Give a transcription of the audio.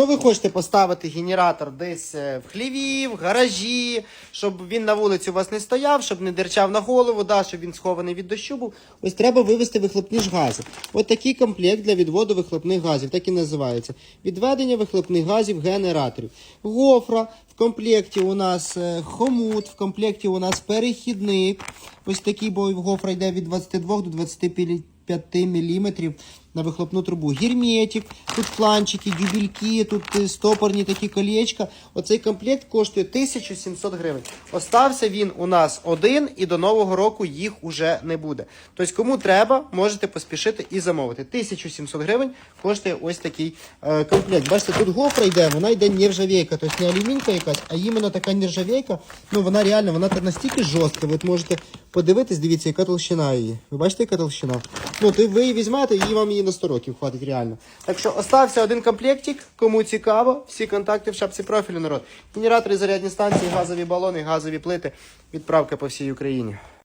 Якщо ви хочете поставити генератор десь е, в хліві, в гаражі, щоб він на вулиці у вас не стояв, щоб не дерчав на голову, да, щоб він схований від дощу був, ось треба вивести вихлопні ж гази. Ось такий комплект для відводу вихлопних газів, так і називається. Відведення вихлопних газів генераторів. Гофра, в комплекті у нас е, хомут, в комплекті у нас перехідник. Ось такий, бо гофра йде від 22 до 25 5 мм на вихлопну трубу. Герметик, тут фланчики, дюбельки, тут е, стопорні такі колечка. Оцей комплект коштує 1700 гривень. Остався він у нас один і до нового року їх уже не буде. Тобто, кому треба, можете поспішити і замовити. 1700 гривень коштує ось такий е, комплект. Бачите, тут гофра йде, вона йде нержавейка, тобто не алюмінька якась, а іменно така нержавейка. Ну вона реально, вона настільки жорстка. Ви можете подивитись, дивіться, яка толщина її. Ви бачите, яка толщина? Ну, то ви її візьмете, і вам її на 100 років хватить реально. Так що остався один комплектик, кому цікаво, всі контакти в шапці профілю народ. Генератори, зарядні станції, газові балони, газові плити, відправка по всій Україні.